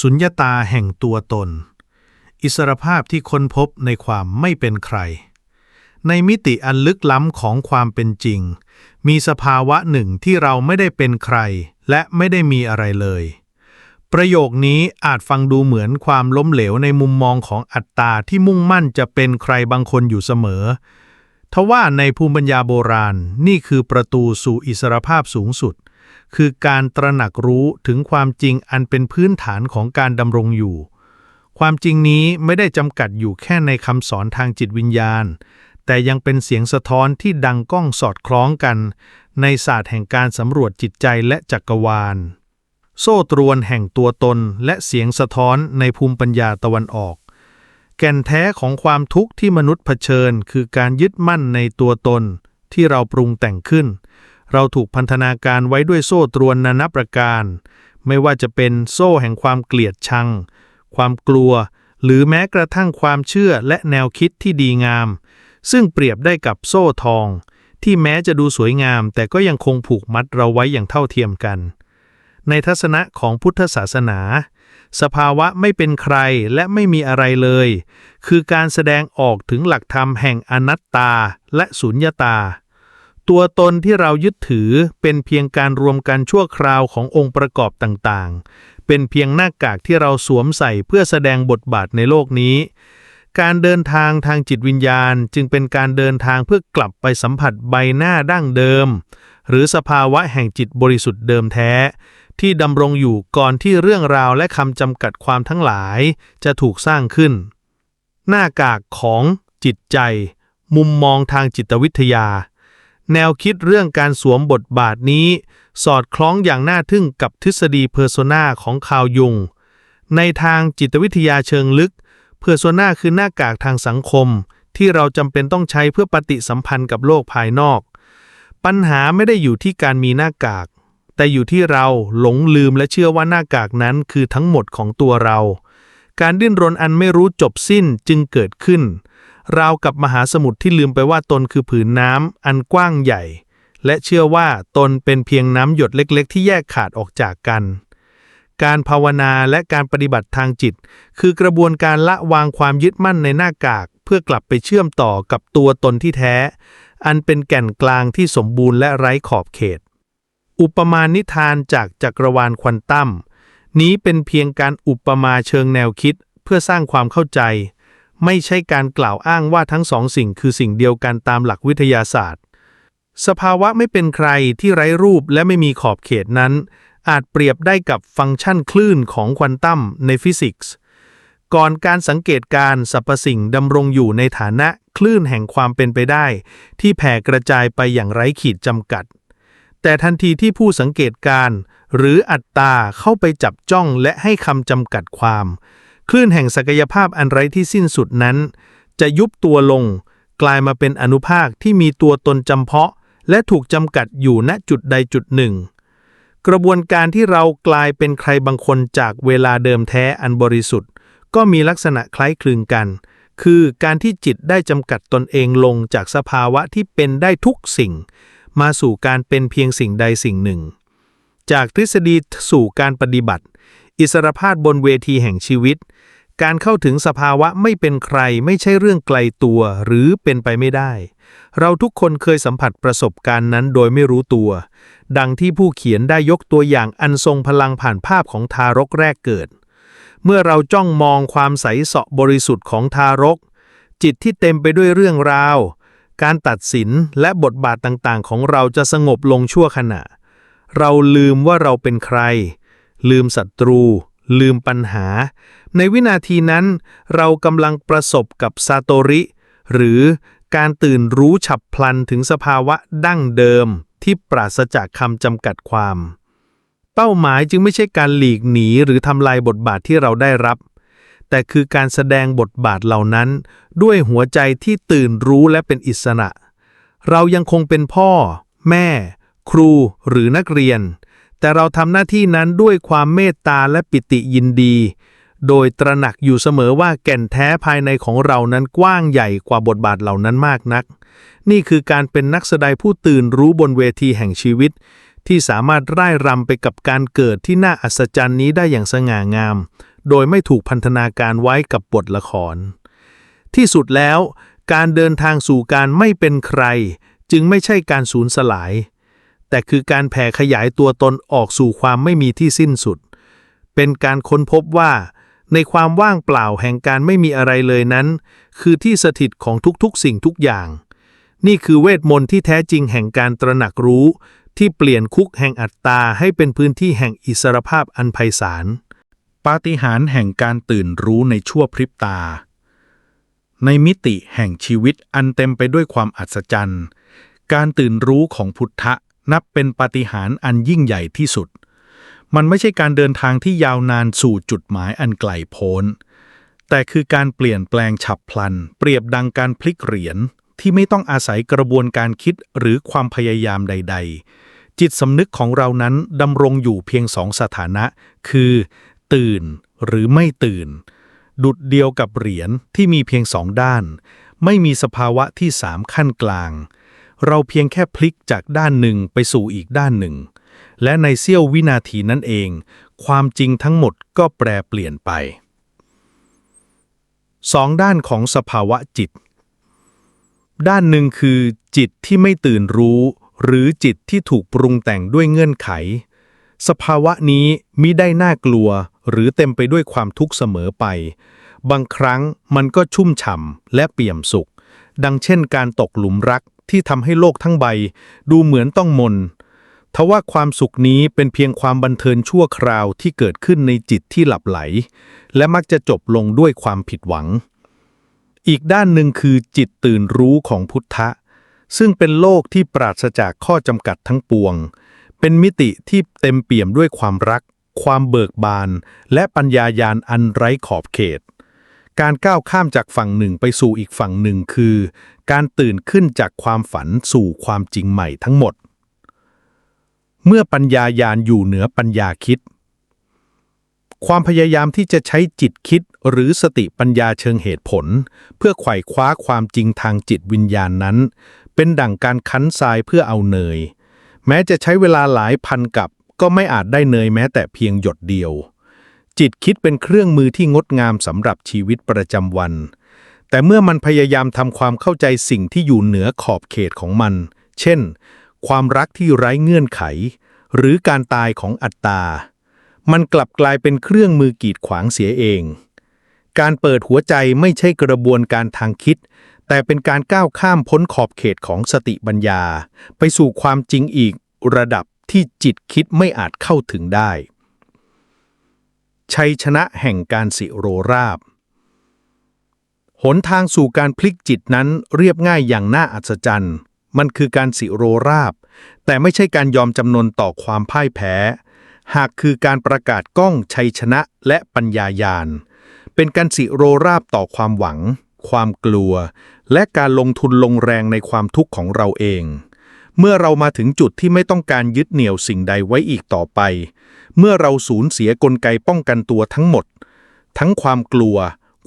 สุญญตาแห่งตัวตน อิสรภาพที่ค้นพบในความไม่เป็นใคร ในมิติอันลึกล้ำของความเป็นจริง มีสภาวะหนึ่งที่เราไม่ได้เป็นใคร และไม่ได้มีอะไรเลย ประโยคนี้อาจฟังดูเหมือนความล้มเหลวในมุมมองของอัตตาที่มุ่งมั่นจะเป็นใครบางคนอยู่เสมอทว่าในภูมิปัญญาโบราณนี่คือประตูสู่อิสรภาพสูงสุด คือการตระหนักรู้ถึงความจริงอันเป็นพื้นฐานของการดำรงอยู่ ความจริงนี้ไม่ได้จำกัดอยู่แค่ในคำสอนทางจิตวิญญาณ แต่ยังเป็นเสียงสะท้อนที่ดังก้องสอดคล้องกัน ในศาสตร์แห่งการสำรวจจิตใจและจักรวาล โซ่ตรวนแห่งตัวตนและเสียงสะท้อนในภูมิปัญญาตะวันออก แก่นแท้ของความทุกข์ที่มนุษย์เผชิญ คือการยึดมั่นในตัวตนที่เราปรุงแต่งขึ้น เราถูกพันธนาการไว้ด้วยโซ่ตรวนนานับประการ ไม่ว่าจะเป็นโซ่แห่งความเกลียดชัง ความกลัว หรือแม้กระทั่งความเชื่อและแนวคิดที่ดีงาม ซึ่งเปรียบได้กับโซ่ทอง ที่แม้จะดูสวยงาม แต่ก็ยังคงผูกมัดเราไว้อย่างเท่าเทียมกัน ในทัศนะของพุทธศาสนา สภาวะไม่เป็นใครและไม่มีอะไรเลย คือการแสดงออกถึงหลักธรรมแห่งอนัตตาและสุญญตา ตัวตนที่เรายึดถือเป็นเพียงการรวมกันชั่วคราวขององค์ประกอบต่างๆ เป็นเพียงหน้ากากที่เราสวมใส่เพื่อแสดงบทบาทในโลกนี้ การเดินทางทางจิตวิญญาณจึงเป็นการเดินทางเพื่อกลับไปสัมผัสใบหน้าดั้งเดิม หรือสภาวะแห่งจิตบริสุทธิ์เดิมแท้ ที่ดำรงอยู่ก่อนที่เรื่องราวและคำจำกัดความทั้งหลาย จะถูกสร้างขึ้น หน้ากากของจิตใจ มุมมองทางจิตวิทยา แนวคิดเรื่องการสวมบทบาทนี้ สอดคล้องอย่างน่าทึ่งกับทฤษฎีเพอร์โซนาของคาวยุง ในทางจิตวิทยาเชิงลึก เพอร์โซนาคือหน้ากากทางสังคม ที่เราจำเป็นต้องใช้เพื่อปฏิสัมพันธ์กับโลกภายนอก ปัญหาไม่ได้อยู่ที่การมีหน้ากาก แต่อยู่ที่เราหลงลืมและเชื่อว่าหน้ากากนั้นคือทั้งหมดของตัวเรา การดิ้นรนอันไม่รู้จบสิ้นจึงเกิดขึ้น ราวกับมหาสมุทรที่ลืมไปว่าตนคือผืนน้ำอันกว้างใหญ่ และเชื่อว่าตนเป็นเพียงน้ำหยดเล็ก ๆ ที่แยกขาดออกจากกัน การภาวนาและการปฏิบัติทางจิต คือกระบวนการละวางความยึดมั่นในหน้ากาก เพื่อกลับไปเชื่อมต่อกับตัวตนที่แท้ อันเป็นแก่นกลางที่สมบูรณ์และไร้ขอบเขต อุปมานิทานจากจักรวาลควอนตัมนี้เป็นเพียงการอุปมาเชิงแนวคิด เพื่อสร้างความเข้าใจ ไม่ใช่การกล่าวอ้างว่าทั้งสองสิ่งคือสิ่งเดียวกันตามหลักวิทยาศาสตร์ สภาวะไม่เป็นใครที่ไร้รูปและไม่มีขอบเขตนั้น อาจเปรียบได้กับฟังก์ชันคลื่นของควอนตัมในฟิสิกส์ ก่อนการสังเกตการสรรพสิ่งดำรงอยู่ในฐานะคลื่นแห่งความเป็นไปได้ ที่แผ่กระจายไปอย่างไร้ขีดจำกัด แต่ทันทีที่ผู้สังเกตการหรืออัตตาเข้าไปจับจ้องและให้คำจำกัดความ คลื่นแห่งศักยภาพอันไร้ที่สิ้นสุดนั้น จะยุบตัวลง กลายมาเป็นอนุภาคที่มีตัวตนจำเพาะ และถูกจำกัดอยู่ณจุดใดจุดหนึ่ง กระบวนการที่เรากลายเป็นใครบางคนจากเวลาเดิมแท้อันบริสุทธิ์ ก็มีลักษณะคล้ายคลึงกัน คือการที่จิตได้จำกัดตนเองลงจากสภาวะที่เป็นได้ทุกสิ่ง มาสู่การเป็นเพียงสิ่งใดสิ่งหนึ่ง จากทฤษฎีสู่การปฏิบัติ อิสรภาพบนเวทีแห่งชีวิต การเข้าถึงสภาวะไม่เป็นใครไม่ใช่เรื่องไกลตัวหรือเป็นไปไม่ได้ เราทุกคนเคยสัมผัสประสบการณ์นั้นโดยไม่รู้ตัว ดังที่ผู้เขียนได้ยกตัวอย่างอันทรงพลังผ่านภาพของทารกแรกเกิด เมื่อเราจ้องมองความใสเสาะบริสุทธิ์ของทารก จิตที่เต็มไปด้วยเรื่องราว การตัดสินและบทบาทต่างๆ ของเราจะสงบลงชั่วขณะ เราลืมว่าเราเป็นใคร ลืมศัตรู ลืมปัญหา ในวินาทีนั้น เรากำลังประสบกับซาโตริ หรือการตื่นรู้ฉับพลันถึงสภาวะดั้งเดิมที่ปราศจากคำจำกัดความ เป้าหมายจึงไม่ใช่การหลีกหนีหรือทำลายบทบาทที่เราได้รับ แต่คือการแสดงบทบาทเหล่านั้น ด้วยหัวใจที่ตื่นรู้และเป็นอิสระ เรายังคงเป็นพ่อ แม่ ครูหรือนักเรียน แต่เราทำหน้าที่นั้นด้วยความเมตตาและปิติยินดี โดยตระหนักอยู่เสมอว่าแก่นแท้ภายในของเรานั้นกว้างใหญ่กว่าบทบาทเหล่านั้นมากนัก นี่คือการเป็นนักแสดงผู้ตื่นรู้บนเวทีแห่งชีวิต ที่สามารถร่ายรำไปกับการเกิดที่น่าอัศจรรย์นี้ได้อย่างสง่างาม โดยไม่ถูกพันธนาการไว้กับบทละคร ที่สุดแล้ว การเดินทางสู่การไม่เป็นใคร จึงไม่ใช่การสูญสลาย แต่คือการแผ่ขยายตัวตนออกสู่ความไม่มีที่สิ้นสุด เป็นการค้นพบว่า ในความว่างเปล่าแห่งการไม่มีอะไรเลยนั้น คือที่สถิตของทุกๆสิ่งทุกอย่าง นี่คือเวทมนต์ที่แท้จริงแห่งการตระหนักรู้ ที่เปลี่ยนคุกแห่งอัตตาให้เป็นพื้นที่แห่งอิสรภาพอันไพศาลปาฏิหาริย์แห่งการตื่นรู้ในชั่วพริบตา ในมิติแห่งชีวิตอันเต็มไปด้วยความอัศจรรย์ การตื่นรู้ของพุทธะ นับเป็นปาฏิหาริย์อันยิ่งใหญ่ที่สุด มันไม่ใช่การเดินทางที่ยาวนานสู่จุดหมายอันไกลโพ้น แต่คือการเปลี่ยนแปลงฉับพลัน เปรียบดังการพลิกเหรียญที่ไม่ต้องอาศัยกระบวนการคิดหรือความพยายามใด ๆ จิตสำนึกของเรานั้นดำรงอยู่เพียงสองสถานะ คือ ตื่นหรือไม่ตื่น ดุดเดียวกับเหรียญที่มีเพียงสองด้าน ไม่มีสภาวะที่สามขั้นกลาง เราเพียงแค่พลิกจากด้านหนึ่งไปสู่อีกด้านหนึ่ง และในเสี้ยววินาทีนั้นเอง ความจริงทั้งหมดก็แปรเปลี่ยนไปสองด้านของสภาวะจิต ด้านหนึ่งคือ จิตที่ไม่ตื่นรู้ หรือจิตที่ถูกปรุงแต่งด้วยเงื่อนไข สภาวะนี้มิได้น่ากลัว หรือเต็มไปด้วยความทุกข์เสมอไป บางครั้งมันก็ชุ่มฉ่ำและเปี่ยมสุข ดังเช่นการตกหลุมรัก ที่ทำให้โลกทั้งใบ ดูเหมือนต้องมนทว่าความสุขนี้เป็นเพียงความบันเทิงชั่วคราวที่เกิดขึ้นในจิตที่หลับไหล และมักจะจบลงด้วยความผิดหวัง อีกด้านหนึ่งคือจิตตื่นรู้ของพุทธะ ซึ่งเป็นโลกที่ปราศจากข้อจำกัดทั้งปวง เป็นมิติที่เต็มเปี่ยมด้วยความรัก ความเบิกบาน และปัญญายาณอันไร้ขอบเขต การก้าวข้ามจากฝั่งหนึ่งไปสู่อีกฝั่งหนึ่งคือ การตื่นขึ้นจากความฝันสู่ความจริงใหม่ทั้งหมด เมื่อปัญญายาณอยู่เหนือปัญญาคิด ความพยายามที่จะใช้จิตคิดหรือสติปัญญาเชิงเหตุผล เพื่อไขว่คว้าความจริงทางจิตวิญญาณนั้น เป็นดั่งการคั้นทรายเพื่อเอาเนย แม้จะใช้เวลาหลายพันกับ ก็ไม่อาจได้เนยแม้แต่เพียงหยดเดียว จิตคิดเป็นเครื่องมือที่งดงามสำหรับชีวิตประจำวัน แต่เมื่อมันพยายามทำความเข้าใจสิ่งที่อยู่เหนือขอบเขตของมัน เช่น ความรักที่ไร้เงื่อนไข หรือการตายของอัตตา มันกลับกลายเป็นเครื่องมือกีดขวางเสียเอง การเปิดหัวใจไม่ใช่กระบวนการทางคิด แต่เป็นการก้าวข้ามพ้นขอบเขตของสติปัญญา ไปสู่ความจริงอีกระดับที่จิตคิดไม่อาจเข้าถึงได้ ชัยชนะแห่งการสิโรราบ หนทางสู่การพลิกจิตนั้นเรียบง่ายอย่างน่าอัศจรรย์ มันคือการสิโรราบ แต่ไม่ใช่การยอมจำนนต่อความพ่ายแพ้ หากคือการประกาศก้องชัยชนะและปัญญายาณ เป็นการสิโรราบต่อความหวัง ความกลัว และการลงทุนลงแรงในความทุกข์ของเราเอง เมื่อเรามาถึงจุดที่ไม่ต้องการยึดเหนี่ยวสิ่งใดไว้อีกต่อไป เมื่อเราสูญเสียกลไกป้องกันตัวทั้งหมด ทั้งความกลัว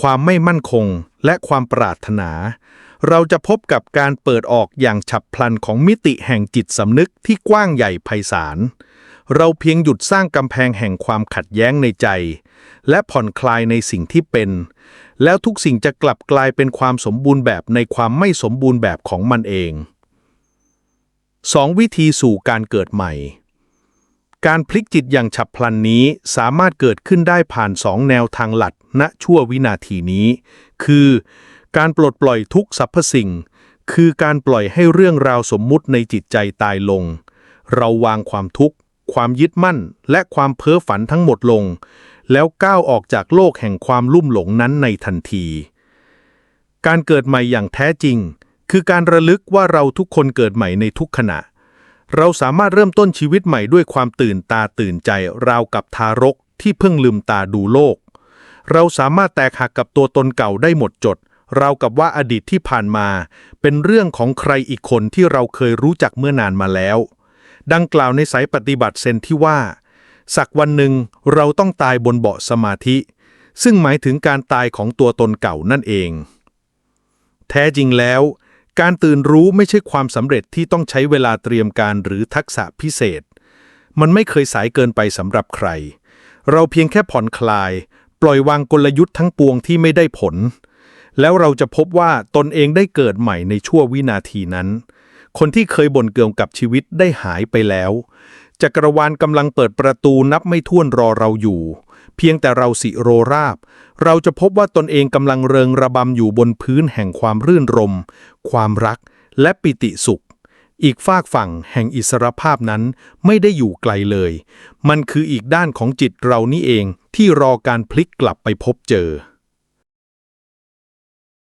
ความไม่มั่นคง และความปรารถนา เราจะพบกับการเปิดออกอย่างฉับพลันของมิติแห่งจิตสำนึกที่กว้างใหญ่ไพศาล เราเพียงหยุดสร้างกำแพงแห่งความขัดแย้งในใจ และผ่อนคลายในสิ่งที่เป็น แล้วทุกสิ่งจะกลับกลายเป็นความสมบูรณ์แบบในความไม่สมบูรณ์แบบของมันเอง 2. วิธีสู่การเกิดใหม่ การพลิกจิตอย่างฉับพลันนี้สามารถเกิดขึ้นได้ผ่านสองแนวทางหลักณชั่ววินาทีนี้ คือ การปลดปล่อยทุกสรรพสิ่ง คือการปล่อยให้เรื่องราวสมมุติในจิตใจตายลง เราวางความทุกข์ ความยึดมั่น และความเพ้อฝันทั้งหมดลง แล้วก้าวออกจากโลกแห่งความลุ่มหลงนั้นในทันที การเกิดใหม่อย่างแท้จริง คือการระลึกว่าเราทุกคนเกิดใหม่ในทุกขณะ เราสามารถเริ่มต้นชีวิตใหม่ด้วยความตื่นตาตื่นใจ ราวกับทารกที่เพิ่งลืมตาดูโลก เราสามารถแตกหักกับตัวตนเก่าได้หมดจด ราวกับว่าอดีตที่ผ่านมา เป็นเรื่องของใครอีกคนที่เราเคยรู้จักเมื่อนานมาแล้ว ดังกล่าวในสายปฏิบัติเซนที่ว่า สักวันหนึ่งเราต้องตายบนเบาะสมาธิ ซึ่งหมายถึงการตายของตัวตนเก่านั่นเอง แท้จริงแล้ว การตื่นรู้ไม่ใช่ความสำเร็จที่ต้องใช้เวลาเตรียมการหรือทักษะพิเศษ มันไม่เคยสายเกินไปสำหรับใคร เราเพียงแค่ผ่อนคลาย ปล่อยวางกลยุทธ์ทั้งปวงที่ไม่ได้ผล แล้วเราจะพบว่าตนเองได้เกิดใหม่ในชั่ววินาทีนั้น คนที่เคยบ่นเกี่ยวกับชีวิตได้หายไปแล้ว จักรวาลกำลังเปิดประตูนับไม่ถ้วนรอเราอยู่ เพียงแต่เราสิโรราบ เราจะพบว่าตนเองกำลังเริงระบำอยู่บนพื้นแห่งความรื่นรม ความรักและปิติสุข อีกฝากฝั่งแห่งอิสรภาพนั้นไม่ได้อยู่ไกลเลย มันคืออีกด้านของจิตเรานี่เองที่รอการพลิกกลับไปพบเจอ